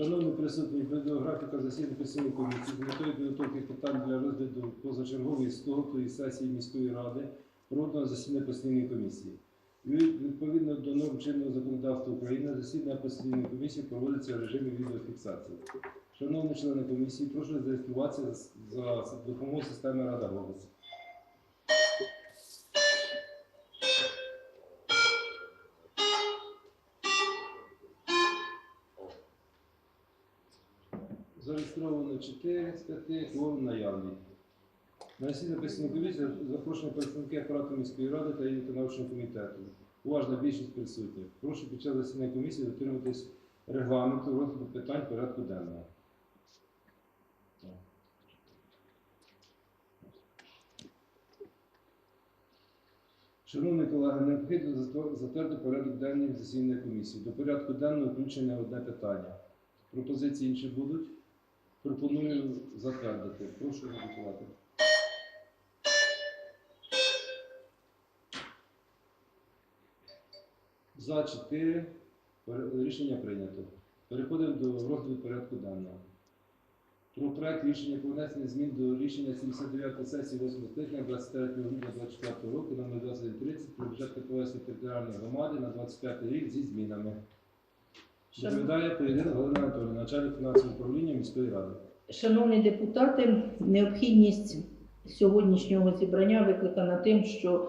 Шановні присутні, графіка засідання постійної комісії з метою підготовки питань для розгляду позачергової стотої сесії міської ради проводного засідання постійної комісії. Відповідно до норм чинного законодавства України, засідання постійної комісії проводиться в режимі відеофіксації. Шановні члени комісії, прошу зареєструватися за допомогою системи Рада голосу. Зареєстровано 4 з 5, кворум наявний. На засідання постійної комісії запрошені представники апарату міської ради та її виконавчого комітету. Уважна більшість присутня. Прошу під час засідання комісії дотримуватись регламенту розгляду питань порядку денного. Шановні колеги, необхідно затвердити порядок денний засідання комісії. До порядку денного включене одне питання. Пропозиції інші будуть? Пропоную затвердити. Прошу голосувати. За 4 рішення прийнято. Переходимо до розгляду порядку денного. Про проект рішення про внесення змін до рішення 79 сесії 8 скликання 23 грудня 24 року номер 2130 про бюджет Католицької територіальної громади на 25 рік зі змінами. Доповідає Поєдина Галина Анатолійовна, начальник фінансового управління міської ради. Шановні депутати, необхідність сьогоднішнього зібрання викликана тим, що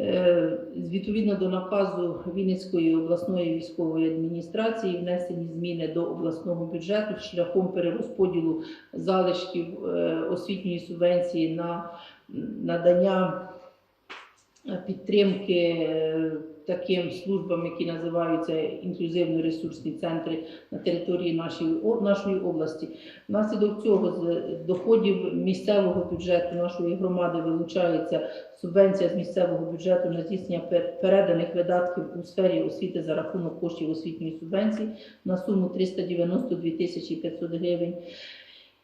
е, відповідно до наказу Вінницької обласної військової адміністрації внесені зміни до обласного бюджету шляхом перерозподілу залишків е, освітньої субвенції на надання підтримки е, таким службам, які називаються інклюзивно-ресурсні центри на території нашої, нашої області. Внаслідок цього з доходів місцевого бюджету нашої громади вилучається субвенція з місцевого бюджету на здійснення переданих видатків у сфері освіти за рахунок коштів освітньої субвенції на суму 392 тисячі 500 гривень.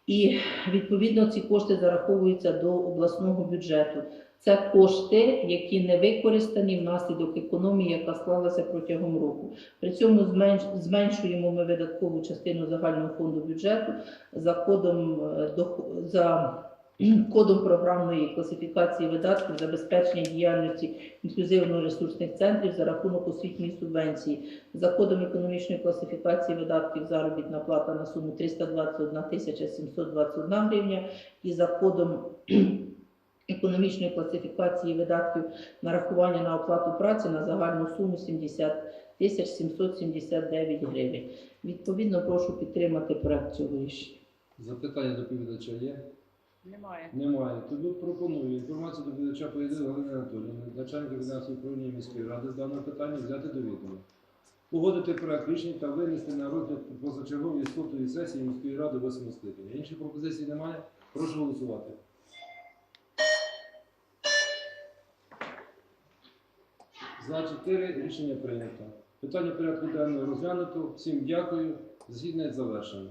І відповідно ці кошти зараховуються до обласного бюджету. Це кошти, які не використані внаслідок економії, яка склалася протягом року. При цьому зменш- зменшуємо ми видаткову частину загального фонду бюджету за кодом е, за кодом програмної класифікації видатків забезпечення діяльності інклюзивно-ресурсних центрів за рахунок освітньої субвенції, за кодом економічної класифікації видатків заробітна плата на суму 321 тисяча 721 гривня і за кодом економічної класифікації видатків нарахування на оплату праці на загальну суму 70 тисяч 779 гривень. Відповідно, прошу підтримати проект цього рішення. Запитання доповідача є? Немає. Немає. Тому пропоную інформацію доповідача Поєдина Галини Анатолійовни, начальника фінансового управління міської ради з даного питання взяти до відома. Погодити проект рішення та винести на розгляд позачергової сотої сесії міської ради 8 скликання. Інших пропозицій немає. Прошу голосувати. За 4 рішення прийнято. Питання порядку денного розглянуто. Всім дякую. Засідання завершено.